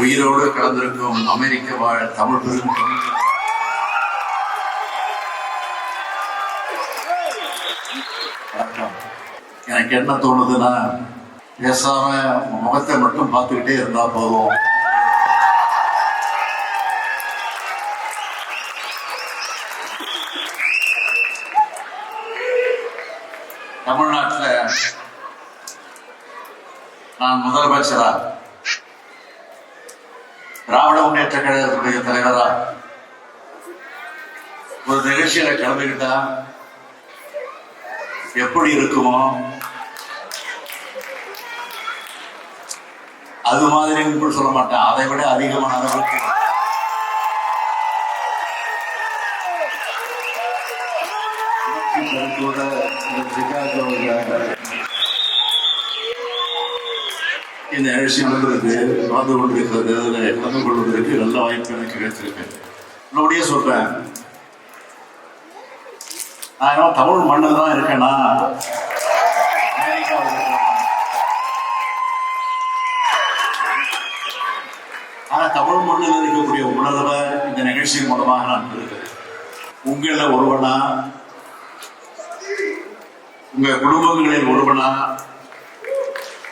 உயிரோடு கலந்திருக்கும் அமெரிக்க வாழ் தமிழ் பெரும். எனக்கு என்ன தோணுதுன்னா பேசாம முகத்தை மட்டும் பார்த்துக்கிட்டே இருந்தா போதும். தமிழ்நாட்டில் நான் முதலமைச்சரா? திராவிட முன்னேற்ற கழகத்துடைய தலைவரா. ஒரு நிகழ்ச்சியில கலந்துக்கிட்டா எப்படி இருக்குமோ? அது மாதிரி சொல்ல மாட்டேன். அதை விட அதிகமான அளவுக்கு இந்த நிகழ்ச்சி நடந்திருக்கு நடந்து கொண்டிருக்கிறது அதில் கலந்து கொள்வதற்கு நல்ல வாய்ப்பு எனக்கு கிடைச்சிருக்கு இன்னொடியே சொல்றேன். நான் ஏன்னா தமிழ் மண்ணில் தான் இருக்கேனா? அமெரிக்காவில் ஆனா தமிழ் மண்ணில் இருக்கக்கூடிய உணர்வை இந்த நிகழ்ச்சியின் மூலமாக நான் பெறுகிறேன். உங்களில் ஒருவனா? உங்க குடும்பங்களில் ஒருவனா?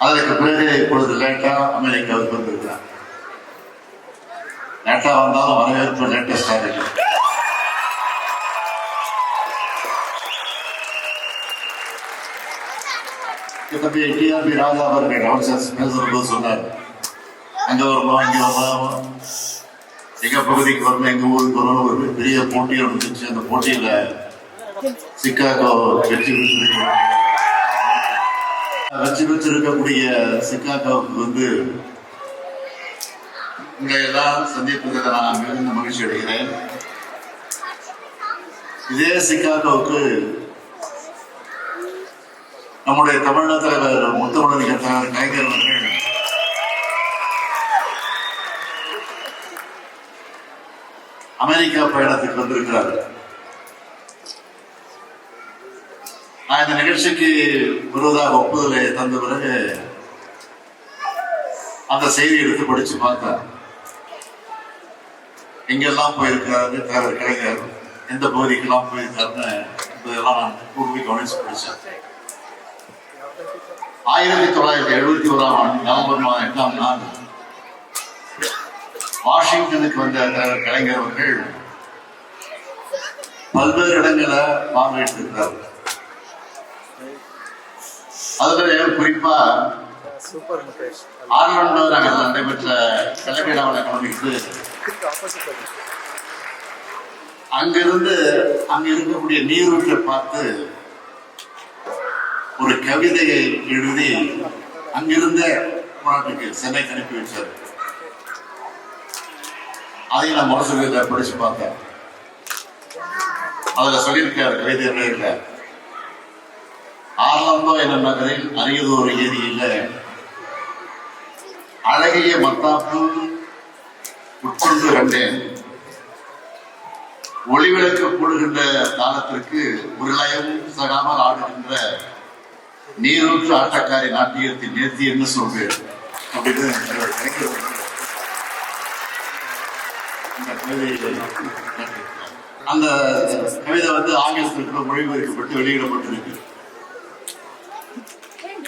அதற்கு பிறகு இப்பொழுது லேட்டா அமெரிக்காவுக்கு வந்திருக்கிறார் லேட்டா வந்தாலும் வரவேற்பு லேட்டஸ்டாக இருக்கு தம்பி டிஆர்பி ராஜா அவர்கள் அமைச்சர் பேசுறது சொன்னார். அங்க வரணும் இங்க வரலாம் எங்க பகுதிக்கு வரணும் எங்க ஊருக்கு வரணும் ஒரு பெரிய போட்டி நடந்துச்சு அந்த போட்டியில சிக்காகோ வெற்றி பெற்றிருக்கு வெற்றி பெற்றிருக்கக்கூடிய சிக்காகோவுக்கு வந்து உங்களை எல்லாம் சந்திப்பதில் நான் மிகுந்த மகிழ்ச்சி அடைகிறேன். இதே சிக்காகோவுக்கு நம்முடைய தமிழக தலைவர் முத்தமிழர் தலைவர் கலைஞர் அவர்கள். அமெரிக்கா பயணத்துக்கு வந்திருக்கிறார்கள் நான் இந்த நிகழ்ச்சிக்கு வருவதாக ஒப்புதலை தந்த பிறகு அந்த செய்தி எடுத்து படிச்சு பார்த்தேன். எங்கெல்லாம் போயிருக்கிறாரு தலைவர் கலைஞர் எந்த பகுதிக்கெல்லாம் போயிருக்காருன்னு இதெல்லாம் நான் கூர்மை கவனிச்சு படித்தேன் ஆயிரத்தி தொள்ளாயிரத்தி எழுபத்தி ஓராம் ஆண்டு நவம்பர் மாதம் எட்டாம் நாள் வாஷிங்டனுக்கு வந்த கலைஞர் அவர்கள் பல்வேறு இடங்களை பார்வையிட்டிருக்கிறார். அதுல குறிப்பா சூப்பர் முகேஷ் ஆர்லாண்டோ நகரில் நடைபெற்ற கலைவிழாவில் கலந்துக்கிட்டு அங்கிருந்து அங்க இருக்கக்கூடிய நீரூற்றை பார்த்து ஒரு கவிதையை எழுதி அங்கிருந்த நாட்டுக்கு சென்னைக்கு அனுப்பி வச்சார் அதையும் நான் முரசொலியில படிச்சு பார்த்தேன் அதுல சொல்லியிருக்காரு கவிதை என்ன இல்லை ஆர்லாந்தோ என்ற நகரில் அரியதொரு ஏரியில அழகிய மத்தாப்பு உட்கொண்டு கண்டேன். ஒளிவிளக்கு போடுகின்ற காலத்திற்கு ஒரு சகாமல் ஆடுகின்ற நீரூற்று ஆட்டக்காரி நாட்டியத்தின் நேர்த்தி என்ன சொல்வேன் அப்படின்னு அந்த கவிதை வந்து ஆங்கிலத்திற்கு மொழிபெயர்க்கப்பட்டு வெளியிடப்பட்டிருக்கு.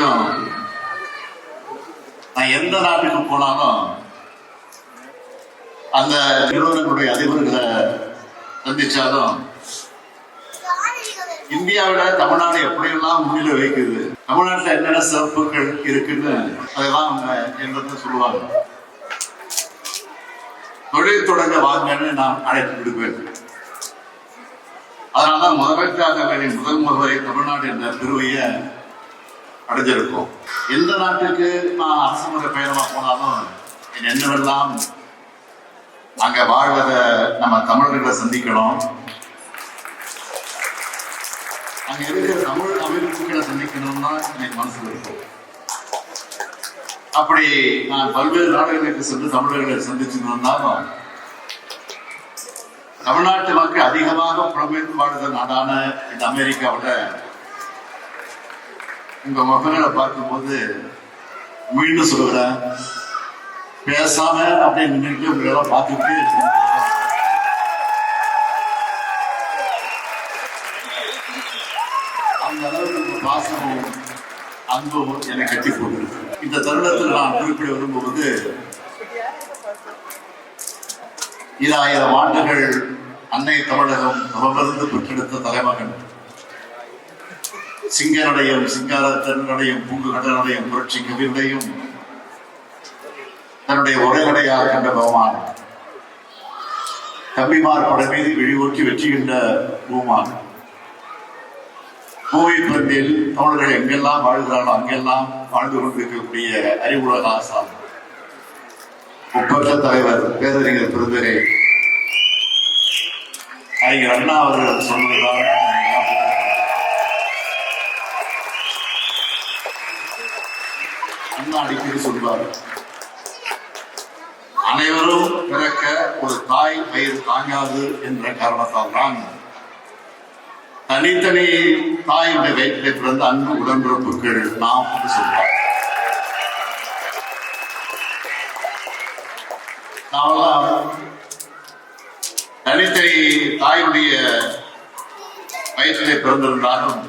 வரைக்கும் நான் எந்த நாட்டுக்கு போனாலும் அந்த நிறுவனங்களுடைய அதிபர்களை சந்திச்சாலும் இந்தியாவில தமிழ்நாடு எப்படியெல்லாம் முன்னிலை வைக்குது தமிழ்நாட்டில் என்னென்ன சிறப்புகள் இருக்குன்னு அதெல்லாம் அவங்க என்கிட்ட சொல்லுவாங்க. தொழில் தொடங்க வாங்கன்னு நான் அழைத்து விடுவேன். அதனாலதான் முதலமைச்சராக முதல் முறை தமிழ்நாடு என்ற பெருமையை அடைஞ்சிருக்கும். எந்த நாட்டுக்கு நான் அரசுமுறை பயணமா போனாலும் என் என்னவெல்லாம் அங்க வாழ்வதை நம்ம தமிழர்களை சந்திக்கணும். அங்க இருக்கிற தமிழ் அமைப்புகளை சந்திக்கணும்னா எனக்கு மனசுல இருக்கும். அப்படி நான் பல்வேறு நாடுகளுக்கு சென்று தமிழர்களை சந்திச்சிருந்தாலும் தமிழ்நாட்டு மக்கள் அதிகமாக புலம்பெயர்ந்து வாழ்ந்த நாடான இந்த அமெரிக்காவோட உங்க முகங்களை பார்க்கும்போது மீண்டும் சொல்கிறேன் பேசாம அப்படியே நின்றுட்டு உங்களை பார்த்துட்டு அந்த அளவுக்கு பாசமும் அன்பும் என்னை கட்டி போடுது இந்த தருணத்தில் நான் குறிப்பிட விரும்புவது ஆயிரம் ஆண்டுகள் அன்னை தமிழகம் தவமிருந்து பெற்றெடுத்த தலைமகன். சிங்கனுடையும் சிங்காரத்தனுடையும் பூங்குகடனுடையும் புரட்சி கவியுடையும் தன்னுடைய உரைநடையாக கண்ட பகவான். தம்பிமார் பட மீது விழிவோக்கி வெற்றிகின்ற பூமான். பூவை பந்தில் தமிழர்கள் எங்கெல்லாம் வாழ்கிறார்களோ அங்கெல்லாம் வாழ்ந்து கொண்டிருக்கக்கூடிய அறிவுலக ஆசான் முப்பட்ட தலைவர் பேரறிஞர் பெருந்தரே அறிஞர் அண்ணா அவர்கள் சொன்னதுதான் அண்ணா அடிக்கடி சொல்வார் அனைவரும் பிறக்க ஒரு தாய் வயிறு தாங்காது என்ற காரணத்தால் தான் தனித்தனி தாயுடைய வயிற்றிலே பிறந்த அன்பு உடன்பிறப்புகள் நாம் என்று சொல்வார் நாமெல்லாம் தனித்தனி தாயுடைய வயிற்றிலே பிறந்திருந்தாலும்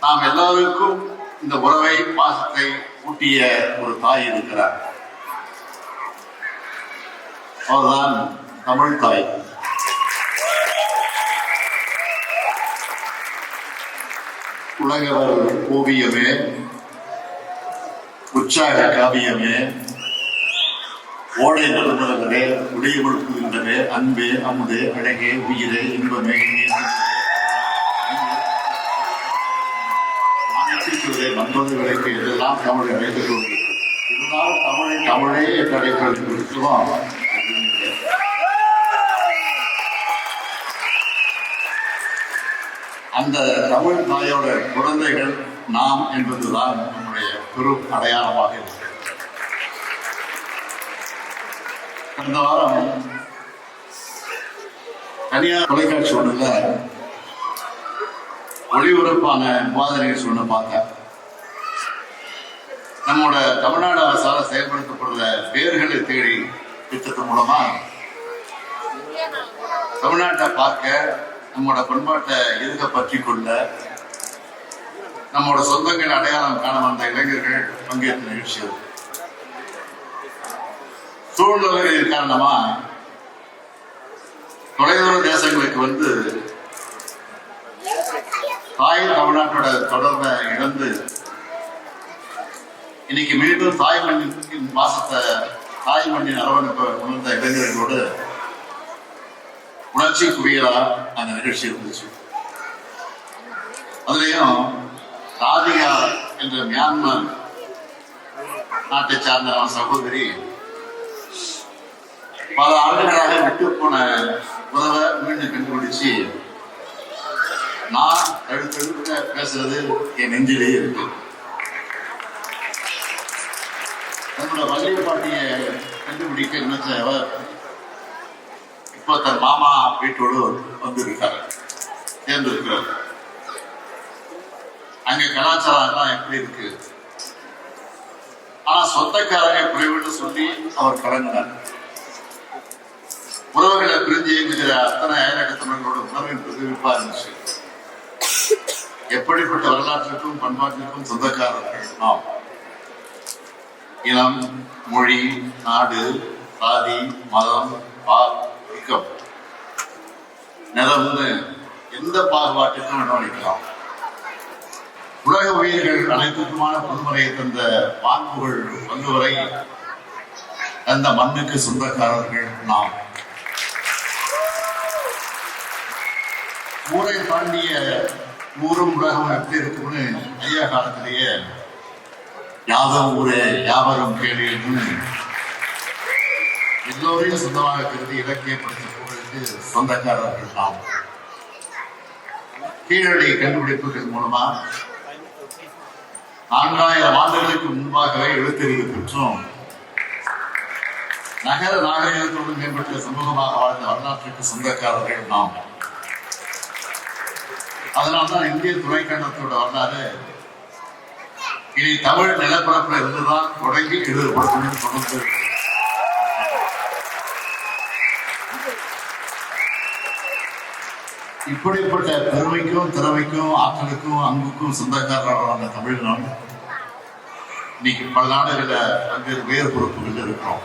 நாம் எல்லாருக்கும் இந்த உறவை பாசத்தை ஊட்டிய ஒரு தாய் இருக்கிறார். அவர்தான் தமிழ் தாய். உலகவர் ஓவியமே உற்சாக காவியமே ஓடை நடுமுதலே உடையவழுக்குகின்றவே அன்பே அமுதே அழகே உயிரே இன்பமே இதுதான் தமிழை அழைத்துக் கொண்டிருக்கிறது இருந்தாலும் தமிழை தமிழே என்று அழைப்பதற்கும் அந்த தமிழ் தாயோட குழந்தைகள் நாம் என்பதுதான் நம்முடைய பெரும் அடையாளமாக இருக்கிறது. கடந்த வாரம் தனியார் தொலைக்காட்சி ஒன்றுல ஒளிபரப்பான விவாத நிகழ்ச்சி ஒன்று பார்த்தேன் நம்மோட தமிழ்நாடு அரசால செயல்படுத்தப்படுற பேர்களை தேடி திட்டத்தின் மூலமா தமிழ்நாட்டை பார்க்க நம்மோட பண்பாட்டை எதுக்க பற்றி கொள்ள நம்மோட சொந்தங்கள் அடையாளம் காண வந்த இளைஞர்கள் பங்கேற்ற நிகழ்ச்சி அது. சூழ்நிலைகளின் காரணமா தொலைதூர தேசங்களுக்கு வந்து தாய் தமிழ்நாட்டோட தொடர்பை இழந்து இன்னைக்கு மீண்டும் தாய் மண்ணின் வாசத்தை தாய் மண்ணின் அரவணைப்பை உணர்ந்த இளைஞர்களோடு உணர்ச்சி குவியலா அந்த நிகழ்ச்சி இருந்துச்சு அதுலயும் ராதிகா என்ற மியான்மர் நாட்டை சார்ந்த சகோதரி பல ஆண்டுகளாக விட்டு போன உறவை மீண்டும் கண்டுபிடிச்சு நான் அடுத்தடுத்த பேசுறது என் நெஞ்சிலேயே இருக்கு தன்னோட வள்ளிய பாட்டிய கண்டுபிடிக்க நினைச்ச இப்போ தன் மாமா வீட்டோடு வந்திருக்கார். சேர்ந்திருக்கிறார். அங்க கலாச்சாரம் எப்படி இருக்கு? ஆனா சொந்தக்காரங்க குறைவுன்னு சொல்லி அவர் கலங்கினார். உறவுகளை பிரிஞ்சு இயங்குகிற அத்தனை அயலகத்தவர்களோட உணர்வின் பிரதிபலிப்பா இருந்துச்சு. எப்படிப்பட்ட வரலாற்றுக்கும் பண்பாட்டிற்கும் சொந்தக்காரர்கள் நாம். இனம் மொழி நாடு சாதி மதம் பால் இக்கம் எந்த பாகுபாட்டுக்கும் இடமளிக்கலாம் உலக உயிர்கள் அனைத்துக்குமான பொதுமுறையை தந்த பான்புகள் வள்ளுவரை அந்த மண்ணுக்கு சொந்தக்காரர்கள் நாம். ஊரை தாண்டிய ஊரும் உலகம் எப்படி இருக்கும்னு ஐயா காலத்திலேயே யாதம் ஊரே யாவரும் கேள்வின்னு எல்லோரையும் சொந்தமாக கருதி இலக்கியப்படுத்தி புகழுக்கு சொந்தக்காரர்கள் நாம் கீழடி கண்டுபிடிப்புகள் மூலமா நான்காயிரம் ஆண்டுகளுக்கு முன்பாகவே எழுத்தறிவு பெற்றோம். நகர நாகரிகத்தோடு மேம்பட்ட சமூகமாக வாழ்ந்த வரலாற்றுக்கு சொந்தக்காரர்கள் நாம். அதனால்தான் இந்திய துணைக்கண்டத்தோட வரலாறு இனி தமிழ் நிலப்பரப்பில் இருந்துதான் தொடங்கி எழுதப்படும் தொடர்ந்து இப்படிப்பட்ட பெருமைக்கும் திறமைக்கும் ஆற்றலுக்கும் அன்புக்கும் சொந்தக்காரர்களான தமிழ்நாடு இன்னைக்கு பல நாடுகளில் பல்வேறு உயர் பொறுப்புகள் இருக்கிறோம்.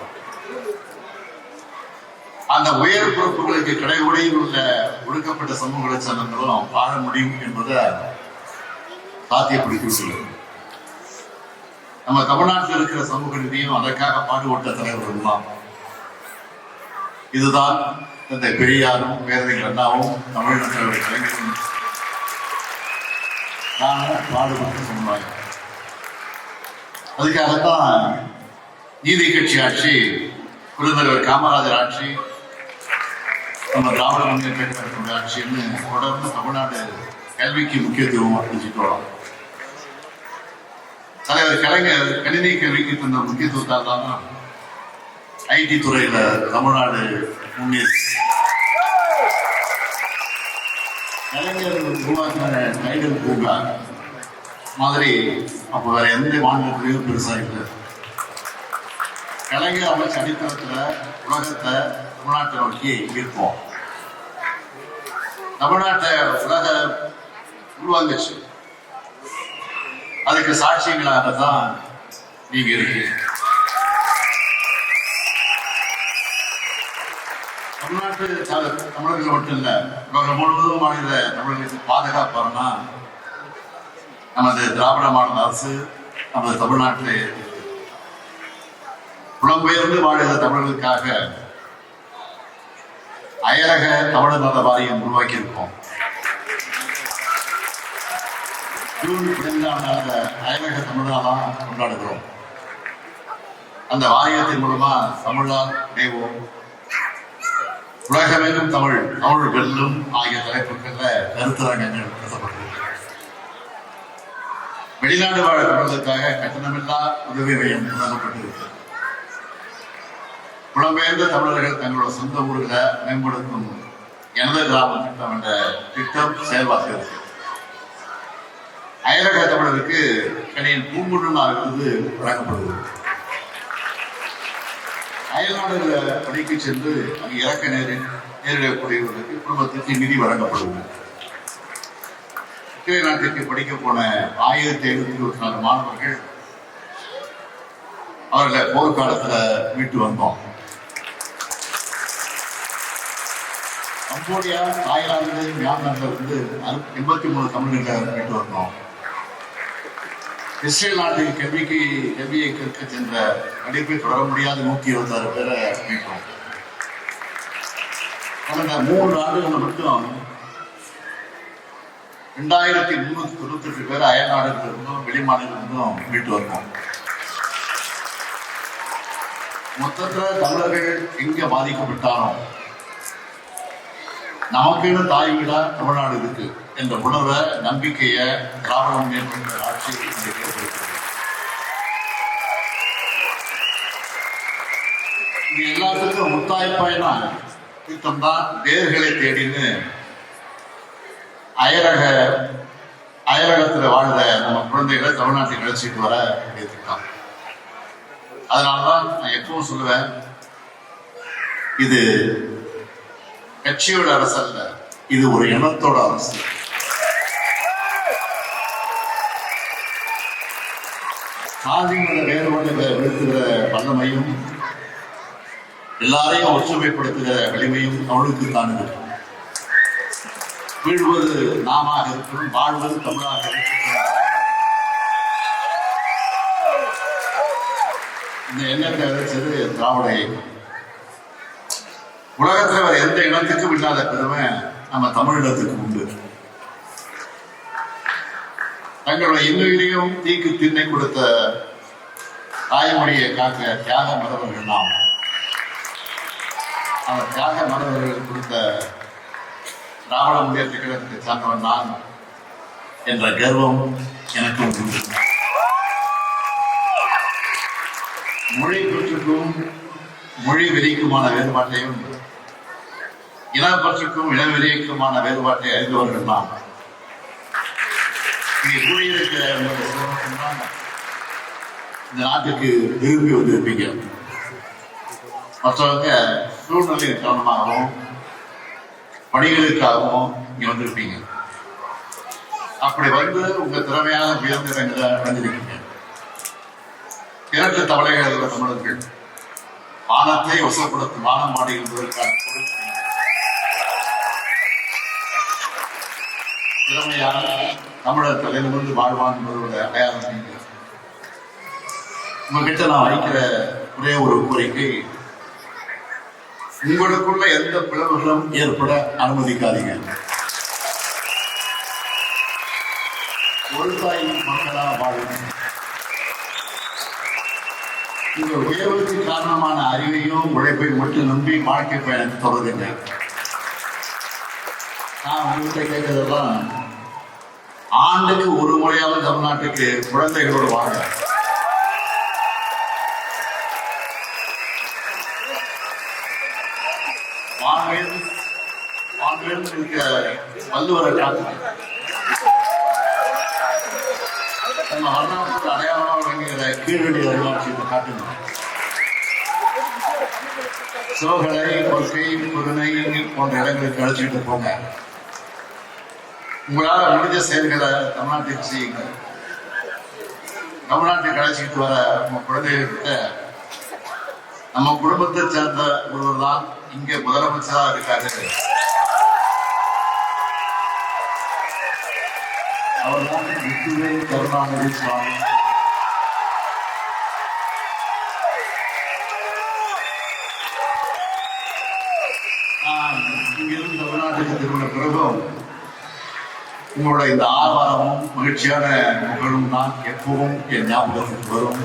அந்த உயர் பொறுப்புகளுக்கு கடைகுடையில் உள்ள ஒடுக்கப்பட்ட சமூக சேர்ந்தவங்களும் வாழ முடியும் என்பதை சாத்தியப்படுத்தியுள்ளது நம்ம தமிழ்நாட்டில் இருக்கிற சமூக நிதியும் அதற்காக பாடுபட்ட தலைவர்கள் தான் இதுதான் இந்த பெரியாரும் பேரறிஞர் அண்ணாவும் தமிழ்நாட்டில் கலைஞரும் பாடுபட்டு சொன்னாங்க அதுக்காகத்தான் நீதி கட்சி ஆட்சி பெருந்தலைவர் காமராஜர் ஆட்சி நம்ம திராவிட முன்னேற்ற ஆட்சின்னு தொடர்ந்து தமிழ்நாடு கல்விக்கு முக்கியத்துவம் அறிஞ்சிட்டு வரோம். தலைவர் கலைஞர் கணினி கல்விக்கு தந்த முக்கியத்துவத்தால் தான் ஐடி துறையில தமிழ்நாடு முன்னேறி கலைஞர் உருவாக்கின டைடல் பூங்கா மாதிரி அப்போ வேற எந்த மாநிலத்திலையும் பெருசா இல்லை. கலைஞர் அமைச்ச அடித்தளத்துல உலகத்தை தமிழ்நாட்டை நோக்கி இருப்போம். தமிழ்நாட்டை உலக உருவாங்குச்சு அதுக்கு சாட்சியங்களாக தான் நீங்க இருக்கீங்க. தமிழ்நாட்டு தமிழர்கள் மட்டும் இல்ல உலகம் முழுவதும் மாநில தமிழர்களுக்கு பாதுகாப்பாருன்னா நமது திராவிட மாநில அரசு நமது தமிழ்நாட்டிலே புலம்பெயர்ந்து வாழ்கிற தமிழர்களுக்காக அயலக தமிழர் நல வாரியம் உருவாக்கி இருக்கோம் ஜூன் பதினைந்தாம் நாள் அயலக கொண்டாடுகிறோம். அந்த வாரியத்தின் மூலமா தமிழால் இணைவோம். உலகமெங்கும் தமிழ் தமிழ் வெல்லும் ஆகிய தலைப்புகள்ல கருத்தரங்கங்கள் நடத்தப்பட்டிருக்கு வெளிநாடு வாழ் தமிழர்களுக்காக கட்டணமில்லா உதவி மையம் தொடங்கப்பட்டிருக்கிறது புலம்பெயர்ந்த தமிழர்கள் தங்களோட சொந்த ஊர்களை மேம்படுத்தும் எனது கிராம திட்டம் என்ற திட்டம் செயல்பாட்டு அயலக தமிழருக்கு கணியின் பூங்குழல் விருது வழங்கப்படுகிறது. அயல்நாடுகளை பணிக்கு சென்று அங்கு இறக்க நேரி நேரிடக்கூடியவர்களுக்கு குடும்பத்திற்கு நிதி வழங்கப்படுகிறது. இஸ்ரேல் நாட்டிற்கு படிக்க போன ஆயிரத்தி ஐநூத்தி இருபத்தி நாலு மாணவர்கள் அவர்களை போர்க்காலத்துல மீட்டு வந்தோம். கம்போடியா தாய்லாந்து மியான்மர்ல இருந்து எண்பத்தி மூணு தமிழர்களை மீட்டு வந்தோம். இஸ்ரேல் நாட்டில் கல்விக்கு கல்வியை கற்க சென்ற படிப்பை தொடர முடியாத நூத்தி இருபத்தி ஆறு பேரை மீட்டோம் கடந்த மூன்று ஆண்டுகள் மட்டும் ரெண்டாயிரத்தி முன்னூத்தி தொண்ணூத்தி எட்டு பேர் அயல்நாடுகள் இருந்தும் வெளிமாநிலம் இருந்தும் மீட்டு வருவோம். மொத்தத்துல தமிழர்கள் எங்க பாதிக்கப்பட்டாலும் நமக்குன்னு தாய் வீடா தமிழ்நாடு இருக்கு? என்ற உணர்வை நம்பிக்கைய திராவிட முன்னேற்ற ஆட்சி இது எல்லாத்துக்கும் முத்தாய்ப்பாயினா திட்டம் தான் வேர்களை தேடின்னு அயலக அயலகத்துல வாழ்ந்த நம்ம குழந்தைகளை தமிழ்நாட்டுக்கு அழைச்சிட்டு வர வேண்டிய திட்டம் அதனாலதான் நான் எப்பவும் சொல்லுவேன் இது கட்சியோட அரசு அல்ல இது ஒரு இனத்தோட அரசு. சாதி மத வேறுபாடுகளை வீழ்த்துகிற வல்லமையும் எல்லாரையும் ஒற்றுமைப்படுத்துகிற வலிமையும் அவளுக்கு தான் வீழ்வது நாமாக இருக்கும் வாழ்வது தமிழாக இருக்கும். இந்த எண்ணத்தை விதைச்சது திராவிட. இயக்கம் உலகத்துல எந்த இனத்துக்கும் இல்லாத பெருமை நம்ம தமிழினத்துக்கு உண்டு. தங்களுடைய இன்னுயிரையும் தீக்கு திண்ணை கொடுத்த தாய்மொழியை காக்க தியாக மரபர்கள் நாம். அந்த தியாக மரபர்கள் கொடுத்த திராவிட முன்னேற்ற கழகத்தை சார்ந்தவன் நான் என்ற கர்வம் எனக்கு உண்டு. மொழி பற்றுக்கும் மொழி வெளிக்குமான வேறுபாட்டையும் இனப்பற்றுக்கும் இனவெளிக்குமான வேறுபாட்டை அறிந்தவர்கள் நாம். இந்த நாட்டுக்கு விரும்பி வந்திருப்பீங்க. மற்றவங்க சூழ்நிலை காரணமாகவும் பணிகளுக்காகவும் இங்க வந்திருப்பீங்க. அப்படி வந்து உங்க திறமையான உயர்ந்திடங்களை அடைஞ்சிருக்கீங்க கிழக்கு தமிழக தமிழர்கள் வானத்தை வசப்படுத்தும் வானம் மாடி என்பதற்கான திறமையான தமிழர் வந்து வாழ்வான் என்பதோட அடையாளம் நீங்க உங்ககிட்ட நான் வைக்கிற ஒரே ஒரு கோரிக்கை உங்களுக்குள்ள எந்த பிளவுகளும் ஏற்பட அனுமதிக்காதீங்க. ஒரு தாயின் மக்களா வாழுங்க இந்த உயர்வுக்கு காரணமான அறிவையும் உழைப்பை மட்டும் நம்பி வாழ்க்கை பயணத்தை தொடருங்க நான் உங்கள்கிட்ட கேட்கறதெல்லாம் ஆண்டுக்கு ஒரு முறையாவது தமிழ்நாட்டுக்கு குழந்தைகளோடு வாங்க. வாங்கல் வாங்கல் இருக்க வள்ளுவரை நம்ம வரலாற்று அடையாளமாக விளங்குகிற கீழடி அருளாட்சியத்தை காட்டுங்க. சிவகலை கொள்கை புதுனை போன்ற இடங்களுக்கு அழைச்சிட்டு போங்க. உங்களால முடிஞ்ச செயல்களை தமிழ்நாட்டுக்கு செய்யுங்க தமிழ்நாட்டுக்கு அழைச்சிட்டு வர நம்ம குழந்தைகிட்ட நம்ம குடும்பத்தை சேர்ந்த ஒருவர் தான் இங்க முதலமைச்சராக இருக்காரு. அவர்தான் முத்துவே கருணாநிதி சுவாமி நான் இங்கிருந்து தமிழ்நாட்டுக்கு திரும்பின பிறகும் உங்களோட இந்த ஆரவாரமும் மகிழ்ச்சியான புகழும் தான் எப்பவும் என் ஞாபகத்துக்கு வரும்.